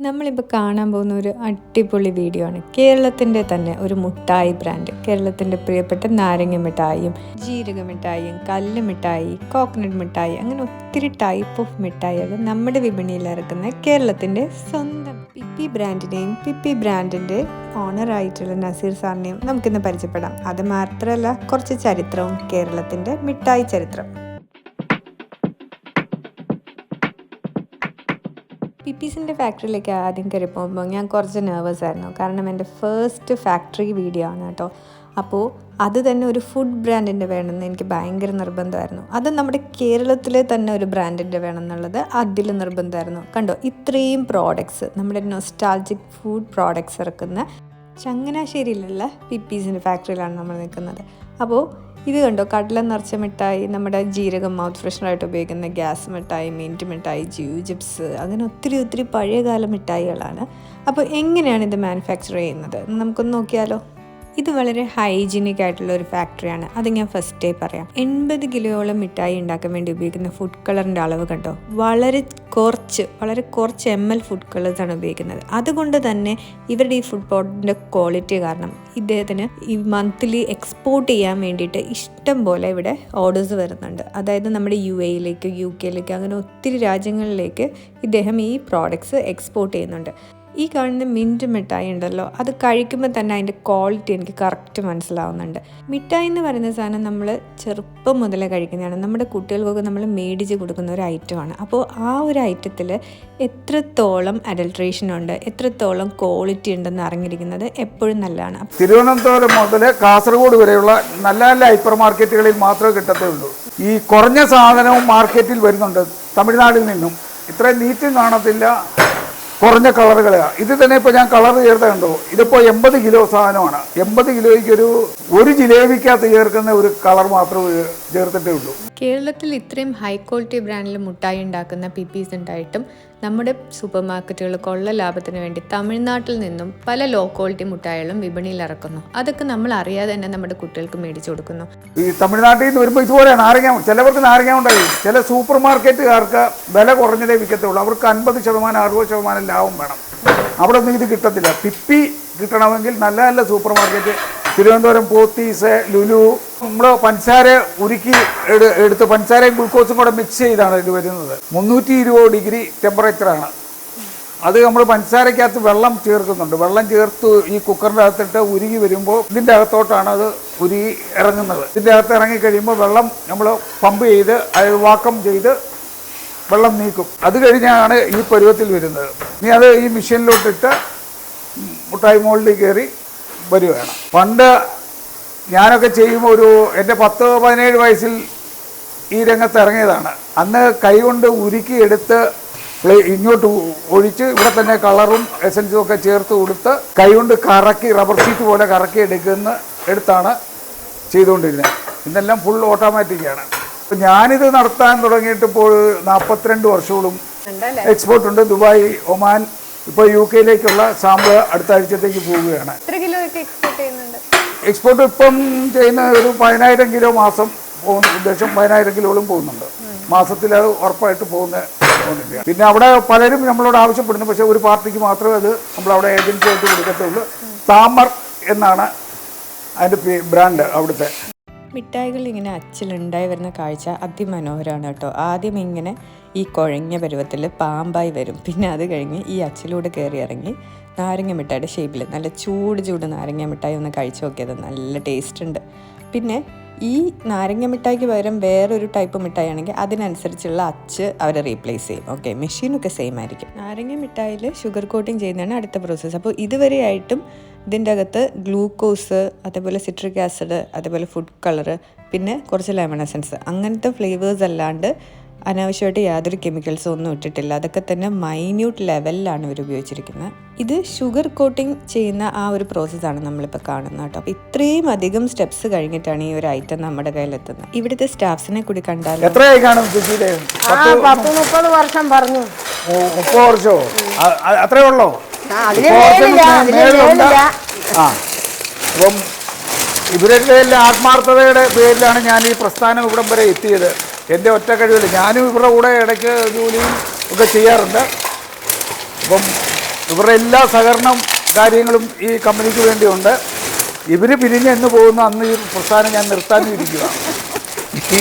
നമ്മളിപ്പോൾ കാണാൻ പോകുന്ന ഒരു അടിപൊളി വീഡിയോ ആണ്. കേരളത്തിന്റെ തന്നെ ഒരു മുട്ടായി ബ്രാൻഡ് കേരളത്തിന്റെ പ്രിയപ്പെട്ട നാരങ്ങ മിഠായിയും ജീരക മിഠായിയും കല്ല് മിഠായി കോക്കനട്ട് മിഠായി അങ്ങനെ ഒത്തിരി ടൈപ്പ് ഓഫ് മിഠായികൾ നമ്മുടെ വിപണിയിൽ ഇറക്കുന്ന കേരളത്തിന്റെ സ്വന്തം പിപ്പി ബ്രാൻഡിനെയും പിപ്പി ബ്രാൻഡിന്റെ ഓണറായിട്ടുള്ള നസീർ സാറിനെയും നമുക്കിന്ന് പരിചയപ്പെടാം. അത് മാത്രമല്ല കുറച്ച് ചരിത്രവും കേരളത്തിന്റെ മിഠായി ചരിത്രം. പിപ്പീസിന്റെ ഫാക്ടറിയിലേക്ക് ആദ്യം കയറി പോകുമ്പോൾ ഞാൻ കുറച്ച് നെർവസ് ആയിരുന്നു. കാരണം എന്റെ ഫസ്റ്റ് ഫാക്ടറി വീഡിയോ ആണ് കേട്ടോ. അപ്പോൾ അത് തന്നെ ഒരു ഫുഡ് ബ്രാൻഡിന്റെ വേണമെന്ന് എനിക്ക് ഭയങ്കര നിർബന്ധമായിരുന്നു. അത് നമ്മുടെ കേരളത്തിലെ തന്നെ ഒരു ബ്രാൻഡിന്റെ വേണം എന്നുള്ളത് അതിൽ നിർബന്ധമായിരുന്നു. കണ്ടോ? ഇത്രയും പ്രോഡക്ട്സ് നമ്മുടെ നൊസ്റ്റാൾജിക് ഫുഡ് പ്രോഡക്ട്സ് ഇറക്കുന്ന ചങ്ങനാശ്ശേരിയിലുള്ള പിപ്പീസിന്റെ ഫാക്ടറിയിലാണ് നമ്മൾ നിൽക്കുന്നത്. അപ്പോൾ ഇത് കണ്ടോ? കടല നിറച്ച മിഠായി നമ്മുടെ ജീരകം മൗത്ത് ഫ്രഷറായിട്ട് ഉപയോഗിക്കുന്ന ഗ്യാസ് മിഠായി മിന്റ് മിഠായി ജ്യൂ ചിപ്സ് അങ്ങനെ ഒത്തിരി ഒത്തിരി പഴയകാല മിഠായികളാണ്. അപ്പോൾ എങ്ങനെയാണ് ഇത് മാനുഫാക്ചർ ചെയ്യുന്നത്? നമുക്കൊന്ന് നോക്കിയാലോ? ഇത് വളരെ ഹൈജീനിക് ആയിട്ടുള്ള ഒരു ഫാക്ടറിയാണ് അത് ഞാൻ ഫസ്റ്റേ പറയാം. എൺപത് കിലോയോളം മിഠായി ഉണ്ടാക്കാൻ വേണ്ടി ഉപയോഗിക്കുന്ന ഫുഡ് കളറിന്റെ അളവ് കണ്ടോ? വളരെ കുറച്ച് വളരെ കുറച്ച് എം എൽ ഫുഡ് കളേഴ്സാണ് ഉപയോഗിക്കുന്നത്. അതുകൊണ്ട് തന്നെ ഇവരുടെ ഈ ഫുഡ് പ്രോഡക്റ്റിന്റെ ക്വാളിറ്റി കാരണം ഇദ്ദേഹത്തിന് ഈ മന്ത്ലി എക്സ്പോർട്ട് ചെയ്യാൻ വേണ്ടിയിട്ട് ഇഷ്ടം പോലെ ഇവിടെ ഓർഡേഴ്സ് വരുന്നുണ്ട്. അതായത് നമ്മുടെ യു എയിലേക്ക് യു കെയിലേക്ക് അങ്ങനെ ഒത്തിരി രാജ്യങ്ങളിലേക്ക് ഇദ്ദേഹം ഈ പ്രോഡക്ട്സ് എക്സ്പോർട്ട് ചെയ്യുന്നുണ്ട്. ഈ കാണുന്ന മിന്റ് മിഠായി ഉണ്ടല്ലോ അത് കഴിക്കുമ്പോൾ തന്നെ അതിന്റെ ക്വാളിറ്റി എനിക്ക് കറക്റ്റ് മനസ്സിലാവുന്നുണ്ട്. മിഠായി എന്ന് പറയുന്ന സാധനം നമ്മൾ ചെറുപ്പം മുതലേ കഴിക്കുന്നതാണ്. നമ്മുടെ കുട്ടികൾക്കൊക്കെ നമ്മൾ മേടിച്ച് കൊടുക്കുന്ന ഒരു ഐറ്റമാണ് അപ്പോൾ ആ ഒരു ഐറ്റത്തിൽ എത്രത്തോളം അഡൽട്രേഷൻ ഉണ്ട് എത്രത്തോളം ക്വാളിറ്റി ഉണ്ടെന്ന് അറിഞ്ഞിരിക്കുന്നത് എപ്പോഴും നല്ലതാണ്. തിരുവനന്തപുരം മുതൽ കാസർഗോഡ് വരെയുള്ള നല്ല നല്ല ഹൈപ്പർ മാർക്കറ്റുകളിൽ മാത്രമേ കിട്ടത്തുള്ളൂ. ഈ കുറഞ്ഞ സാധനവും മാർക്കറ്റിൽ വരുന്നുണ്ട് തമിഴ്നാട്ടിൽ നിന്നും. ഇത്രയും നീറ്റും കാണത്തില്ല. കുറഞ്ഞ കളറുകളാണ് ഇത് തന്നെ ഇപ്പോൾ ഞാൻ കളർ ചേർത്ത കണ്ടോ? ഇതിപ്പോൾ എൺപത് കിലോ സാധനമാണ്. എൺപത് കിലോയ്ക്ക് ഒരു ഒരു ജിലേബിക്കകത്ത് ചേർക്കുന്ന ഒരു കളർ മാത്രമേ ചേർത്തിട്ടേ ഉള്ളൂ. കേരളത്തിൽ ഇത്രയും ഹൈ ക്വാളിറ്റി ബ്രാൻഡിൽ മുട്ടായി ഉണ്ടാക്കുന്ന പിപ്പീസ് ഉണ്ടായിട്ടും നമ്മുടെ സൂപ്പർ മാർക്കറ്റുകൾ കൊള്ള ലാഭത്തിന് വേണ്ടി തമിഴ്നാട്ടിൽ നിന്നും പല ലോ ക്വാളിറ്റി മുട്ടായികളും വിപണിയിൽ ഇറക്കുന്നു. അതൊക്കെ നമ്മൾ അറിയാതെ തന്നെ നമ്മുടെ കുട്ടികൾക്ക് മേടിച്ചു കൊടുക്കുന്നു. ഈ തമിഴ്നാട്ടിൽ നിന്ന് വരുമ്പോൾ ഇതുപോലെ നാരങ്ങ ചിലവർക്ക് നാരങ്ങ ഉണ്ടായി. ചില സൂപ്പർ മാർക്കറ്റുകാർക്ക് വില കുറഞ്ഞതേ വിൽക്കത്തുള്ളൂ. അവർക്ക് അൻപത് ശതമാനം അറുപത് ശതമാനം ലാഭം വേണം. അവിടെ ഒന്നും ഇത് കിട്ടത്തില്ല. പിപ്പി കിട്ടണമെങ്കിൽ നല്ല നല്ല സൂപ്പർ മാർക്കറ്റ് തിരുവനന്തപുരം പോത്തീസ് ലുലു നമ്മൾ പഞ്ചസാര ഉരുക്കി എടുത്ത് പഞ്ചസാരയും ഗ്ലൂക്കോസും കൂടെ മിക്സ് ചെയ്താണ് ഇത് വരുന്നത്. മുന്നൂറ്റി ഇരുപത് ഡിഗ്രി ടെമ്പറേച്ചറാണ് അത് നമ്മൾ പഞ്ചസാരക്കകത്ത് വെള്ളം ചേർക്കുന്നുണ്ട്. വെള്ളം ചേർത്ത് ഈ കുക്കറിന്റെ അകത്തിട്ട് ഉരുകി വരുമ്പോൾ ഇതിന്റെ അകത്തോട്ടാണ് അത് ഉരുകി ഇറങ്ങുന്നത്. ഇതിന്റെ അകത്ത് ഇറങ്ങി കഴിയുമ്പോൾ വെള്ളം നമ്മൾ പമ്പ് ചെയ്ത് അത് വാക്കം ചെയ്ത് വെള്ളം നീക്കും. അത് കഴിഞ്ഞാണ് ഈ പരുവത്തിൽ വരുന്നത്. ഇനി അത് ഈ മെഷീനിലോട്ടിട്ട് മുട്ടായി മോളിൽ കയറി വരികയാണ് പണ്ട് ഞാനൊക്കെ ചെയ്യുമ്പോൾ ഒരു എന്റെ പത്ത് പതിനേഴ് വയസ്സിൽ ഈ രംഗത്ത് ഇറങ്ങിയതാണ്. അന്ന് കൈകൊണ്ട് ഉരുക്കി എടുത്ത് ഇങ്ങോട്ട് ഒഴിച്ച് ഇവിടെ തന്നെ കളറും എസൻസും ഒക്കെ ചേർത്ത് കൊടുത്ത് കൈകൊണ്ട് കറക്കി റബ്ബർ ഷീറ്റ് പോലെ കറക്കി എടുക്കുന്ന എടുത്താണ് ചെയ്തുകൊണ്ടിരുന്നത് ഇന്നെല്ലാം ഫുൾ ഓട്ടോമാറ്റിക്കാണ് അപ്പം ഞാനിത് നടത്താൻ തുടങ്ങിയിട്ട് ഇപ്പോൾ നാൽപ്പത്തിരണ്ട് വർഷവും എക്സ്പോർട്ട് ഉണ്ട്. ദുബായ് ഒമാൻ ഇപ്പോൾ യു കെയിലേക്കുള്ള സാമ്പിൾ അടുത്ത ആഴ്ചത്തേക്ക് പോവുകയാണ്. എത്ര കിലോ ഒക്കെ എക്സ്പോർട്ട് ചെയ്യുന്നുണ്ട്? എക്സ്പോർട്ട് ഇപ്പം ചെയ്യുന്ന ഒരു പതിനായിരം കിലോ മാസം പോകുന്ന ഉദ്ദേശം പതിനായിരം കിലോകളും പോകുന്നുണ്ട്. മാസത്തിൽ അത് ഉറപ്പായിട്ട് പോകുന്ന പിന്നെ അവിടെ പലരും നമ്മളോട് ആവശ്യപ്പെടുന്നു. പക്ഷേ ഒരു പാർട്ടിക്ക് മാത്രമേ അത് നമ്മളവിടെ ഏജൻസി ആയിട്ട് കൊടുക്കത്തുള്ളൂ. താമർ എന്നാണ് അതിന്റെ ബ്രാൻഡ് അവിടുത്തെ. മിഠായികൾ ഇങ്ങനെ അച്ചിലുണ്ടായി വരുന്ന കാഴ്ച അതിമനോഹരമാണ് കേട്ടോ. ആദ്യം ഇങ്ങനെ ഈ കുഴഞ്ഞ പരുവത്തിൽ പാമ്പായി വരും. പിന്നെ അത് കഴിഞ്ഞ് ഈ അച്ചിലൂടെ കയറി ഇറങ്ങി നാരങ്ങ മിഠായിയുടെ ഷേപ്പിൽ നല്ല ചൂട് ചൂട് നാരങ്ങ മിഠായി ഒന്ന് കഴിച്ചു നോക്കിയത് നല്ല ടേസ്റ്റ് ഉണ്ട്. പിന്നെ ഈ നാരങ്ങ മിഠായിക്ക് പകരം വേറൊരു ടൈപ്പ് മിഠായി ആണെങ്കിൽ അതിനനുസരിച്ചുള്ള അച്ച് അവർ റീപ്ലേസ് ചെയ്യും. ഓക്കെ മെഷീനൊക്കെ സെയിം ആയിരിക്കും. നാരങ്ങ മിഠായിൽ ഷുഗർ കോട്ടിങ് ചെയ്യുന്നതാണ് അടുത്ത പ്രോസസ്സ് അപ്പോൾ ഇതുവരെയായിട്ടും ഇതിന്റെ അകത്ത് ഗ്ലൂക്കോസ് അതേപോലെ സിട്രിക് ആസിഡ് അതേപോലെ ഫുഡ് കളർ പിന്നെ കുറച്ച് ലെമൺ എസൻസ് അങ്ങനത്തെ ഫ്ലേവേഴ്സ് അല്ലാണ്ട് അനാവശ്യമായിട്ട് യാതൊരു കെമിക്കൽസും ഒന്നും ഇട്ടിട്ടില്ല. അതൊക്കെ തന്നെ മൈന്യൂട്ട് ലെവലിലാണ് ഇവർ ഉപയോഗിച്ചിരിക്കുന്നത്. ഇത് ഷുഗർ കോട്ടിംഗ് ചെയ്യുന്ന ആ ഒരു പ്രോസസ്സാണ് നമ്മളിപ്പോൾ കാണുന്നത് കേട്ടോ. അപ്പോൾ ഇത്രയും അധികം സ്റ്റെപ്സ് കഴിഞ്ഞിട്ടാണ് ഈ ഒരു ഐറ്റം നമ്മുടെ കയ്യിലെത്തുന്നത്. ഇവിടുത്തെ സ്റ്റാഫ്സിനെ കൂടി കണ്ടാൽ എത്രയായി കാണും ചേച്ചിയുടെ ആ പത്ത് മുപ്പത് വർഷം പറഞ്ഞു. മുപ്പത് വർഷമോ അത്രേ ഉള്ളോ? അപ്പം ഇവരുടെ എല്ലാം ആത്മാർത്ഥതയുടെ പേരിലാണ് ഞാൻ ഈ പ്രസ്ഥാനം ഇവിടം വരെ എത്തിയത്. എന്റെ ഒറ്റ കഴിവില്ല ഞാനും ഇവരുടെ കൂടെ ഇടയ്ക്ക് ജോലിയും ഒക്കെ ചെയ്യാറുണ്ട്. അപ്പം ഇവരുടെ എല്ലാ സഹകരണം കാര്യങ്ങളും ഈ കമ്പനിക്ക് വേണ്ടിയുണ്ട്. ഇവർ പിരിഞ്ഞ് എന്ന് പോകുന്ന അന്ന് ഈ പ്രസ്ഥാനം ഞാൻ നിർത്താനും ഇരിക്കുക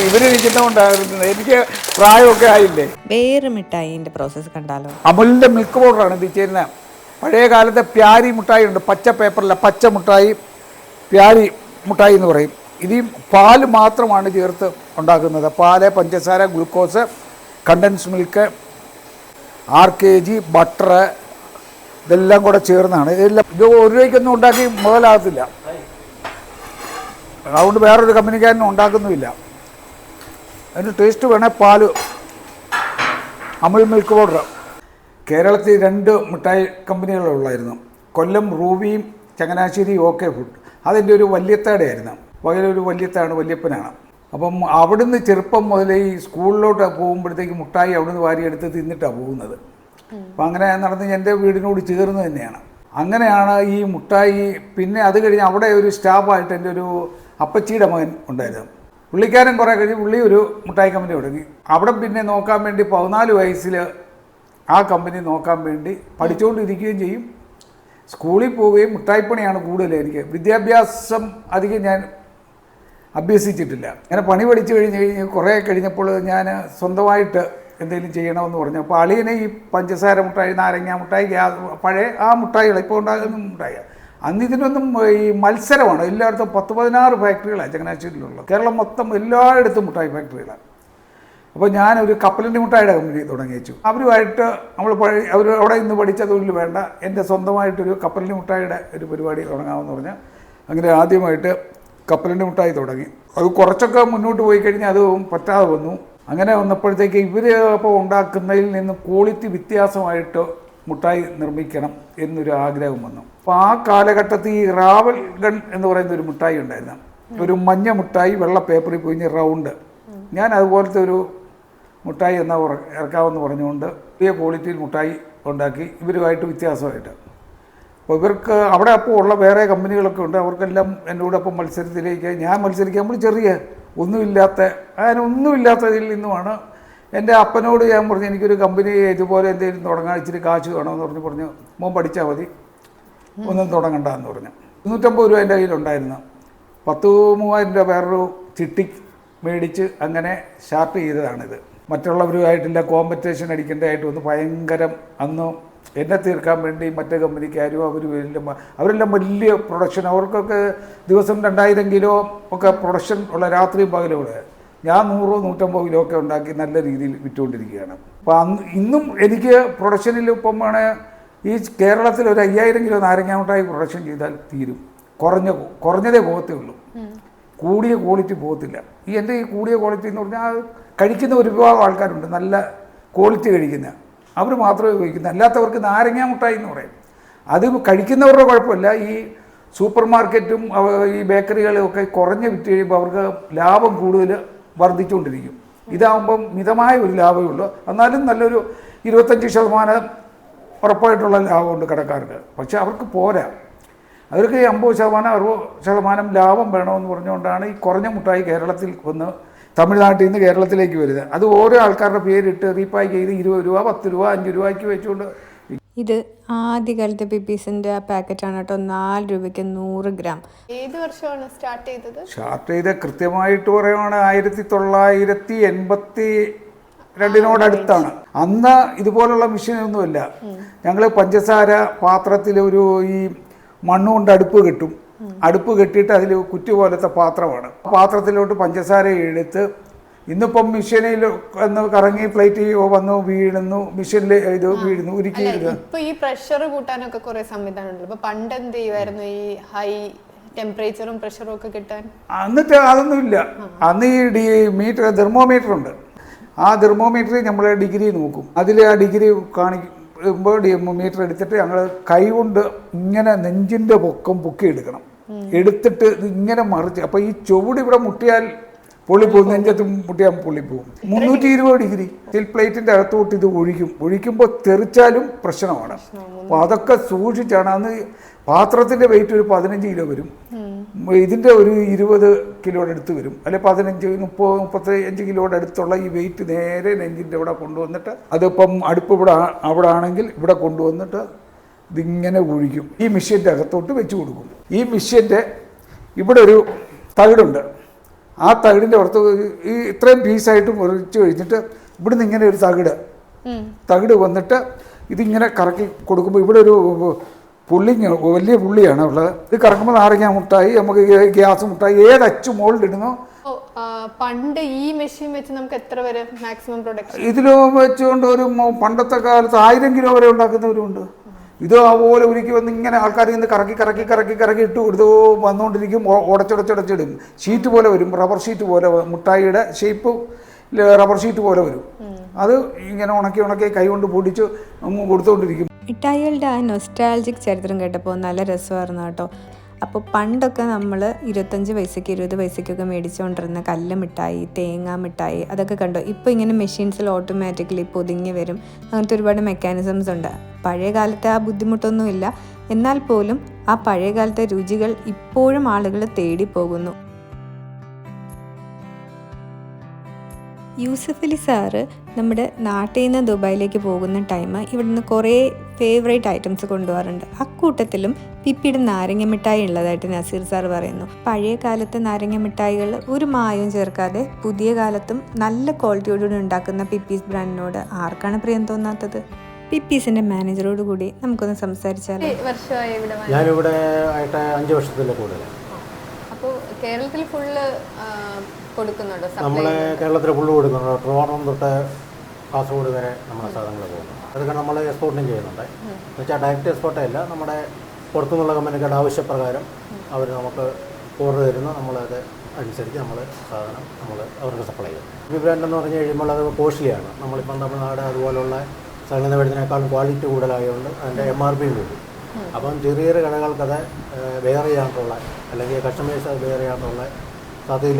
ഇവർ ഇരിക്കുന്നതുകൊണ്ടായിരുന്നു എനിക്ക് പ്രായമൊക്കെ ആയില്ലേ? വേറെ മിഠായിന്റെ പ്രോസസ്സ് കണ്ടാലോ? അമുലിന്റെ മിൽക്ക് പൗഡറാണ് ഇത് ചെയ്യുന്നത് പഴയ കാലത്തെ പ്യാരി മുട്ടായി ഉണ്ട് പച്ച പേപ്പറിലെ പച്ച മുട്ടായി പ്യാരി മുട്ടായി എന്ന് പറയും. ഇത് പാൽ മാത്രമാണ് ചേർത്ത് ഉണ്ടാക്കുന്നത്. പാൽ പഞ്ചസാര glucose condensed milk R K G butter ഇതെല്ലാം കൂടെ ചേർന്നാണ്. ഇതെല്ലാം ഇത് ഒരു രൂപയ്ക്കൊന്നും ഉണ്ടാക്കി മുതലാകത്തില്ല. അതുകൊണ്ട് വേറൊരു കമ്പനിക്കാരനും ഉണ്ടാക്കുന്നുമില്ല. അതിന് ടേസ്റ്റ് വേണേൽ പാൽ. അമുൽ മിൽക്ക് പൗഡർ കേരളത്തിൽ രണ്ട് മിഠായി കമ്പനികളുള്ളായിരുന്നു. കൊല്ലം റൂബിയും ചങ്ങനാശ്ശേരി ഓക്കെ ഫുഡ് അതിന്റെ ഒരു വല്യത്താടെയായിരുന്നു. വകയിലൊരു വല്യത്താണ് വല്യപ്പനാണ്. അപ്പം അവിടുന്ന് ചെറുപ്പം മുതലേ ഈ സ്കൂളിലോട്ട് പോകുമ്പോഴത്തേക്ക് മുട്ടായി അവിടുന്ന് വാരിയെടുത്ത് തിന്നിട്ടാണ് പോകുന്നത്. അപ്പം അങ്ങനെ നടന്ന് എന്റെ വീടിനോട് ചേർന്ന് തന്നെയാണ്. അങ്ങനെയാണ് ഈ മുട്ടായി പിന്നെ അത് കഴിഞ്ഞ് അവിടെ ഒരു സ്റ്റാഫായിട്ട് എന്റെ ഒരു അപ്പച്ചിയുടെ മകൻ ഉണ്ടായിരുന്നു. പുള്ളിക്കാരൻ കുറേ കഴിഞ്ഞ് പുള്ളി ഒരു മുട്ടായി കമ്പനി തുടങ്ങി. അവിടെ പിന്നെ നോക്കാൻ വേണ്ടി പതിനാല് വയസ്സിൽ ആ കമ്പനി നോക്കാൻ വേണ്ടി പഠിച്ചുകൊണ്ടിരിക്കുകയും ചെയ്യും. സ്കൂളിൽ പോവുകയും മുട്ടായിപ്പണിയാണ് കൂടുതൽ എനിക്ക്. വിദ്യാഭ്യാസം അധികം ഞാൻ അഭ്യസിച്ചിട്ടില്ല. അങ്ങനെ പണി പഠിച്ചു കഴിഞ്ഞ് കഴിഞ്ഞ് കുറേ കഴിഞ്ഞപ്പോൾ ഞാൻ സ്വന്തമായിട്ട് എന്തെങ്കിലും ചെയ്യണമെന്ന് പറഞ്ഞു. അപ്പോൾ അളിയനെ ഈ പഞ്ചസാര മുട്ടായി നാരങ്ങ മുട്ടായി പഴയ ആ മുട്ടായികൾ ഇപ്പോൾ ഉണ്ടാകുന്ന മുട്ടായി. അന്ന് ഇതിനൊന്നും ഈ മത്സരമാണ്. എല്ലായിടത്തും പത്ത് പതിനാറ് ഫാക്ടറികളാണ് ചങ്ങനാശ്ശേരിയിലുള്ളത് കേരളം മൊത്തം എല്ലായിടത്തും മുട്ടായി ഫാക്ടറികളാണ്. അപ്പോൾ ഞാനൊരു കപ്പലിന്റെ മുട്ടായിയുടെ കമ്പനി തുടങ്ങി വെച്ചു അവരുമായിട്ട് നമ്മൾ പഴയ അവർ അവിടെ നിന്ന് പഠിച്ച തൊഴിൽ വേണ്ട. എന്റെ സ്വന്തമായിട്ടൊരു കപ്പലിന്റെ മുട്ടായിയുടെ ഒരു പരിപാടി തുടങ്ങാമെന്ന് പറഞ്ഞ് അങ്ങനെ ആദ്യമായിട്ട് കപ്പലിന്റെ മുട്ടായി തുടങ്ങി. അത് കുറച്ചൊക്കെ മുന്നോട്ട് പോയി കഴിഞ്ഞാൽ അത് പറ്റാതെ വന്നു. അങ്ങനെ വന്നപ്പോഴത്തേക്ക് ഇവർ അപ്പോൾ ഉണ്ടാക്കുന്നതിൽ നിന്ന് ക്വാളിറ്റി വ്യത്യാസമായിട്ട് മുട്ടായി നിർമ്മിക്കണം എന്നൊരു ആഗ്രഹം വന്നു. അപ്പോൾ ആ കാലഘട്ടത്തിൽ ഈ റാവൽ ഗൺ എന്ന് പറയുന്ന ഒരു മുട്ടായി ഉണ്ടായിരുന്നു. ഒരു മഞ്ഞ മുട്ടായി വെള്ള പേപ്പറിൽ പൊഴിഞ്ഞ് റൗണ്ട് ഞാൻ അതുപോലത്തെ ഒരു മുട്ടായി എന്നാ ഇറക്കാമെന്ന് പറഞ്ഞുകൊണ്ട് പുതിയ ക്വാളിറ്റിയിൽ മുട്ടായി ഉണ്ടാക്കി. ഇവരുമായിട്ട് വ്യത്യാസമായിട്ട്. അപ്പോൾ ഇവർക്ക് അവിടെ അപ്പോൾ ഉള്ള വേറെ കമ്പനികളൊക്കെ ഉണ്ട്. അവർക്കെല്ലാം അപ്പം മത്സരത്തിലേക്ക് ഞാൻ മത്സരിക്കാൻ നമ്മൾ ചെറിയ ഒന്നുമില്ലാത്ത അങ്ങനെ ഒന്നുമില്ലാത്തതിൽ നിന്നുമാണ് എന്റെ അപ്പനോട് ഞാൻ പറഞ്ഞു എനിക്കൊരു കമ്പനി ഇതുപോലെ എന്തെങ്കിലും തുടങ്ങാൻ ഇച്ചിരി കാശ് വേണമെന്ന് പറഞ്ഞ് പറഞ്ഞു മോൻ പഠിച്ചാൽ മതി ഒന്നും തുടങ്ങണ്ട എന്ന് പറഞ്ഞു. ഇരുന്നൂറ്റമ്പത് രൂപ എന്റെ കയ്യിലുണ്ടായിരുന്നു. പത്ത് മൂവായിരം രൂപ വേറൊരു ചിട്ടി മേടിച്ച് അങ്ങനെ സ്റ്റാർട്ട് ചെയ്തതാണിത്. മറ്റുള്ളവരുമായിട്ടില്ല കോമ്പറ്റീഷൻ അടിക്കേണ്ടതായിട്ട് ഒന്ന് ഭയങ്കരം അന്ന് എന്നെ തീർക്കാൻ വേണ്ടി മറ്റേ കമ്പനിക്കാരും അവർ വലിയ അവരെല്ലാം വലിയ പ്രൊഡക്ഷൻ അവർക്കൊക്കെ ദിവസം രണ്ടായിരം കിലോ ഒക്കെ പ്രൊഡക്ഷൻ ഉള്ള രാത്രിയും പകലൂടെ ഞാൻ നൂറോ നൂറ്റമ്പത് കിലോ ഒക്കെ ഉണ്ടാക്കി നല്ല രീതിയിൽ വിറ്റുകൊണ്ടിരിക്കുകയാണ്. അപ്പോൾ അന്ന് ഇന്നും എനിക്ക് പ്രൊഡക്ഷനിൽ ഇപ്പം വേണേ ഈ കേരളത്തിൽ ഒരു അയ്യായിരം കിലോ നാരങ്ങാമുട്ടായി പ്രൊഡക്ഷൻ ചെയ്താൽ തീരും. കുറഞ്ഞ കുറഞ്ഞതേ പോകത്തേ ഉള്ളൂ. കൂടിയ ക്വാളിറ്റി പോകത്തില്ല. ഈ എന്റെ ഈ കൂടിയ ക്വാളിറ്റി എന്ന് പറഞ്ഞാൽ കഴിക്കുന്ന ഒരുപാട് ആൾക്കാരുണ്ട്. നല്ല ക്വാളിറ്റി കഴിക്കുന്ന. അവർ മാത്രമേ ഉപയോഗിക്കുന്നു. അല്ലാത്തവർക്ക് നാരങ്ങ മുട്ടായി എന്ന് പറയും. അത് കഴിക്കുന്നവരുടെ കുഴപ്പമില്ല. ഈ സൂപ്പർ മാർക്കറ്റും ഈ ബേക്കറികളും ഒക്കെ കുറഞ്ഞ് വിറ്റ് കഴിയുമ്പോൾ അവർക്ക് ലാഭം കൂടുതൽ വർദ്ധിച്ചുകൊണ്ടിരിക്കും ഇതാകുമ്പം മിതമായ ഒരു ലാഭമേ ഉള്ളൂ. എന്നാലും നല്ലൊരു ഇരുപത്തഞ്ച് ശതമാനം ഉറപ്പായിട്ടുള്ള ലാഭമുണ്ട് കടക്കാർക്ക്. പക്ഷെ അവർക്ക് പോരാ. അവർക്ക് അമ്പത് ശതമാനം അറുപത് ശതമാനം ലാഭം വേണമെന്ന് പറഞ്ഞുകൊണ്ടാണ് ഈ കുറഞ്ഞ മുട്ടായി കേരളത്തിൽ വന്ന് തമിഴ്നാട്ടിൽ നിന്ന് കേരളത്തിലേക്ക് വരുന്നത്. അത് ഓരോ ആൾക്കാരുടെ പേരിട്ട് റീപാക്ക് ചെയ്ത് ഇരുപത് രൂപ പത്ത് രൂപ അഞ്ച് രൂപയ്ക്ക് വെച്ചുകൊണ്ട് ഇത് ആദ്യകാലത്തെ പിപ്പീസിന്റെ ആ പാക്കറ്റാണ് കേട്ടോ. നാല് രൂപയ്ക്ക് നൂറ് ഗ്രാം. ഏത് വർഷമാണ് സ്റ്റാർട്ട് ചെയ്തത്? സ്റ്റാർട്ട് ചെയ്ത കൃത്യമായിട്ട് പറയുവാണ് ആയിരത്തി തൊള്ളായിരത്തി എൺപത്തി രണ്ടിനോടടുത്താണ് അന്ന് ഇതുപോലുള്ള മെഷീനൊന്നുമില്ല ഞങ്ങൾ പഞ്ചസാര പാത്രത്തിൽ ഒരു ഈ മണ്ണുകൊണ്ട് അടുപ്പ് കെട്ടും. അടുപ്പ് കെട്ടിയിട്ട് അതിൽ കുറ്റി പോലത്തെ പാത്രമാണ്. ആ പാത്രത്തിലോട്ട് പഞ്ചസാര എടുത്ത് ഇന്നിപ്പം മെഷീനിൽ വന്ന് കറങ്ങി പ്ലേറ്റ് വന്നു വീഴുന്നു മെഷീനിൽ ഇത് വീഴുന്നു ഉരുക്കി ഇപ്പൊ ഈ പ്രഷർ കൂട്ടാനൊക്കെ കുറെ സംവിധാനമുണ്ടല്ലോ ഇപ്പൊ പണ്ട് എന്ത് ചെയ്യുമായിരുന്നു ഈ ഹൈ ടെമ്പറേച്ചറും പ്രഷറും ഒക്കെ കിട്ടാൻ? എന്നിട്ട് അതൊന്നുമില്ല അന്ന് ഈ ഡി മീറ്റർ തെർമോമീറ്റർ ഉണ്ട്. ആ തെർമോമീറ്ററിൽ നമ്മൾ ഡിഗ്രി നോക്കും. അതിൽ ആ ഡിഗ്രി കാണിക്കുമ്പോൾ മീറ്റർ എടുത്തിട്ട് ഞങ്ങൾ കൈ കൊണ്ട് ഇങ്ങനെ നെഞ്ചിന്റെ പൊക്കം പൊക്കി എടുക്കണം എടുത്തിട്ട് ഇങ്ങനെ മറിച്ച് അപ്പോൾ ഈ ചുവട് ഇവിടെ മുട്ടിയാൽ പൊള്ളിപ്പോകും നെഞ്ചത്ത് മുട്ടിയാൽ പൊള്ളിപ്പോകും മുന്നൂറ്റി ഇരുപത് ഡിഗ്രി. സ്റ്റീൽ പ്ലേറ്റിന്റെ അകത്തോട്ട് ഇത് ഒഴിക്കും. ഒഴിക്കുമ്പോൾ തെറിച്ചാലും പ്രശ്നമാണ്. അപ്പോൾ അതൊക്കെ സൂക്ഷിച്ചാണ്. അന്ന് പാത്രത്തിന്റെ വെയിറ്റ് ഒരു പതിനഞ്ച് കിലോ വരും. ഇതിന്റെ ഒരു ഇരുപത് കിലോയുടെ അടുത്ത് വരും. അല്ലെ പതിനഞ്ച് മുപ്പത് മുപ്പത്തഞ്ച് കിലോയുടെ അടുത്തുള്ള ഈ വെയിറ്റ് നേരെ നെഞ്ചിന്റെ ഇവിടെ കൊണ്ടുവന്നിട്ട് അതിപ്പം അടുപ്പ് ഇവിടെ അവിടെ ആണെങ്കിൽ ഇവിടെ കൊണ്ടുവന്നിട്ട് ഇതിങ്ങനെ ഒഴിക്കും ഈ മിഷ്യന്റെ അകത്തോട്ട് വെച്ച് കൊടുക്കും. ഈ മിഷ്യന്റെ ഇവിടെ ഒരു തകിടുണ്ട്. ആ തകിടിന്റെ പുറത്ത് ഈ ഇത്രയും പീസായിട്ട് മുറിച്ച് കഴിഞ്ഞിട്ട് ഇവിടുന്ന് ഇങ്ങനെ ഒരു തകിട്. തകിട് വന്നിട്ട് ഇതിങ്ങനെ കറക്കി കൊടുക്കുമ്പോൾ ഇവിടെ ഒരു പുള്ളി വലിയ പുള്ളിയാണ് ഉള്ളത്. ഇത് കറക്കുമ്പോൾ നാരങ്ങ മുട്ടായി നമുക്ക് ഗ്യാസ് മുട്ടായി ഏത് അച്ചു മുകളിലിടുന്നോ പണ്ട് ഈ മെഷീൻ വെച്ച് നമുക്ക് എത്ര വരെ മാക്സിമം പ്രൊഡക്ഷൻ ഇതിലും വെച്ചുകൊണ്ട് ഒരു പണ്ടത്തെ കാലത്ത് ആയിരം കിലോ വരെ ഉണ്ടാക്കുന്നവരുണ്ട് ഇത് അതുപോലെ ഒരിക്കലും വന്ന് ഇങ്ങനെ ആൾക്കാർ ഇന്ന് കറക്കി കറക്കി കറക്കി കറക്കി ഇട്ട് കൊടുത്തു വന്നുകൊണ്ടിരിക്കും ഉടച്ചടച്ചടച്ചിടും ഷീറ്റ് പോലെ വരും റബ്ബർ ഷീറ്റ് പോലെ മുട്ടായിയുടെ ഷേപ്പ് റബ്ബർ ഷീറ്റ് പോലെ വരും. അത് ഇങ്ങനെ ഉണക്കി ഉണക്കി കൈ കൊണ്ട് പൊടിച്ച് കൊടുത്തുകൊണ്ടിരിക്കും മിഠായികളുടെ ആ നൊസ്റ്റാൾജിക് ചരിത്രം കേട്ടപ്പോൾ നല്ല രസമായിരുന്നു കേട്ടോ. അപ്പോൾ പണ്ടൊക്കെ നമ്മൾ ഇരുപത്തഞ്ച് പൈസയ്ക്ക് ഇരുപത് പൈസയ്ക്കൊക്കെ മേടിച്ചുകൊണ്ടിരുന്ന കല്ല് മിഠായി തേങ്ങ മിഠായി അതൊക്കെ കണ്ടോ? ഇപ്പോൾ ഇങ്ങനെ മെഷീൻസിൽ ഓട്ടോമാറ്റിക്കലി പൊതിഞ്ഞ് വരും. അങ്ങനത്തെ ഒരുപാട് മെക്കാനിസംസ് ഉണ്ട്. പഴയ കാലത്തെ ആ ബുദ്ധിമുട്ടൊന്നുമില്ല എന്നാൽ പോലും ആ പഴയ കാലത്തെ രുചികൾ ഇപ്പോഴും ആളുകൾ തേടി പോകുന്നു. യൂസഫലി സാറ് നമ്മുടെ നാട്ടിൽ നിന്ന് ദുബായിലേക്ക് പോകുന്ന ടൈം ഇവിടുന്ന് കുറേ ഫേവറേറ്റ് ഐറ്റംസ് കൊണ്ടുപോകാറുണ്ട്. അക്കൂട്ടത്തിലും പിപ്പിയുടെ നാരങ്ങ മിഠായി ഉള്ളതായിട്ട് നസീർ സാർ പറയുന്നു. പഴയ കാലത്തെ നാരങ്ങ മിഠായികൾ ഒരു മായവും ചേർക്കാതെ പുതിയ കാലത്തും നല്ല ക്വാളിറ്റിയോടുകൂടി ഉണ്ടാക്കുന്ന പിപ്പീസ് ബ്രാൻഡിനോട് ആർക്കാണ് പ്രിയം തോന്നാത്തത്? പിപ്പീസിന്റെ മാനേജറോട് കൂടി നമുക്കൊന്ന് സംസാരിച്ചാൽ വർഷമായി ഇവിടെ വന്ന്? ഞാനിവിടെ ആയിട്ട് അഞ്ച് വർഷത്തിൽ കൂടുതൽ അപ്പോൾ കേരളത്തിൽ ഫുള്ള് കൊടുക്കുന്നുണ്ടോ നമ്മൾ സപ്ലൈ കേരളത്തിൽ ഫുള്ള് കൊടുക്കുന്നുണ്ട്. ട്രിവാൻഡ്രം തൊട്ട് കാസർഗോഡ് വരെ നമ്മുടെ സാധനങ്ങൾ പോകുന്നു. അതൊക്കെ നമ്മൾ എക്സ്പോർട്ടും ചെയ്യുന്നുണ്ട്. എന്നുവെച്ചാൽ ഡയറക്റ്റ് എക്സ്പോർട്ടേ അല്ല നമ്മുടെ പുറത്തുനിന്നുള്ള കമ്പനികളുടെ ആവശ്യപ്രകാരം അവർ നമുക്ക് ഓർഡർ തരുന്നു. നമ്മളത് അനുസരിച്ച് നമ്മൾ സാധനം നമ്മൾ അവർക്ക് സപ്ലൈ ചെയ്യും ഈ ബ്രാൻഡ് എന്ന് പറഞ്ഞു കഴിയുമ്പോൾ അത് കോസ്റ്റ്ലിയാണ്. നമ്മളിപ്പം തമിഴ്നാട് അതുപോലുള്ള സ്ഥലങ്ങളിൽ വരുന്നതിനേക്കാളും ക്വാളിറ്റി കൂടുതലായതുകൊണ്ട് അതിന്റെ എം ആർ പിയും കൂടും. അപ്പം ചെറിയ ചെറിയ കടകൾക്കത് വേറെ ചെയ്യാനുള്ള അല്ലെങ്കിൽ കസ്റ്റമേഴ്സ് അത് വേറെ ചെയ്യാനുള്ള നമ്മുടെ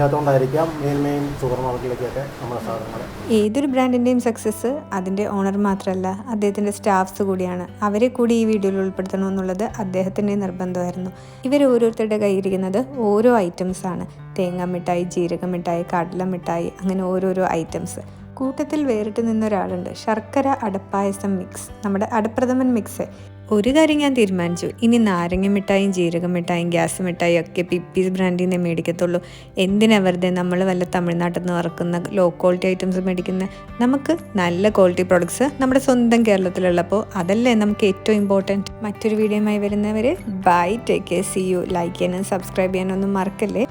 ഏതൊരു ബ്രാൻഡിന്റെയും സക്സസ് അതിന്റെ ഓണർ മാത്രമല്ല അദ്ദേഹത്തിന്റെ സ്റ്റാഫ്സ് കൂടിയാണ്. അവരെ കൂടി ഈ വീഡിയോയിൽ ഉൾപ്പെടുത്തണമെന്നുള്ളത് അദ്ദേഹത്തിന്റെ നിർബന്ധമായിരുന്നു. ഇവർ ഓരോരുത്തരുടെ കയ്യിരിക്കുന്നത് ഓരോ ഐറ്റംസ് ആണ്. തേങ്ങ മിഠായി ജീരക മിഠായി കടല മിഠായി അങ്ങനെ ഓരോരോ ഐറ്റംസ് കൂട്ടത്തിൽ വേറിട്ട് നിന്നൊരാളുണ്ട്. ശർക്കര അടപ്പായസം മിക്സ് നമ്മുടെ അടപ്രഥമൻ മിക്സ് ഒരു കാര്യം ഞാൻ തീരുമാനിച്ചു. ഇനി നാരങ്ങ മിഠായും ജീരക മിഠായും ഗ്യാസ് മിഠായും ഒക്കെ പിപ്പീസ് ബ്രാൻഡിൽ നിന്ന് മേടിക്കത്തുള്ളൂ. എന്തിനാ വെറുതെ നമ്മൾ വല്ല തമിഴ്നാട്ടിൽ നിന്ന് ഇറക്കുന്ന ലോ ക്വാളിറ്റി ഐറ്റംസ് മേടിക്കുന്ന നമുക്ക് നല്ല ക്വാളിറ്റി പ്രോഡക്ട്സ് നമ്മുടെ സ്വന്തം കേരളത്തിലുള്ളപ്പോൾ അതല്ലേ നമുക്ക് ഏറ്റവും ഇമ്പോർട്ടന്റ് മറ്റൊരു വീഡിയോയുമായി വരുന്നവർ bye take care see you like ചെയ്യാനും സബ്സ്ക്രൈബ് ചെയ്യാനൊന്നും മറക്കല്ലേ?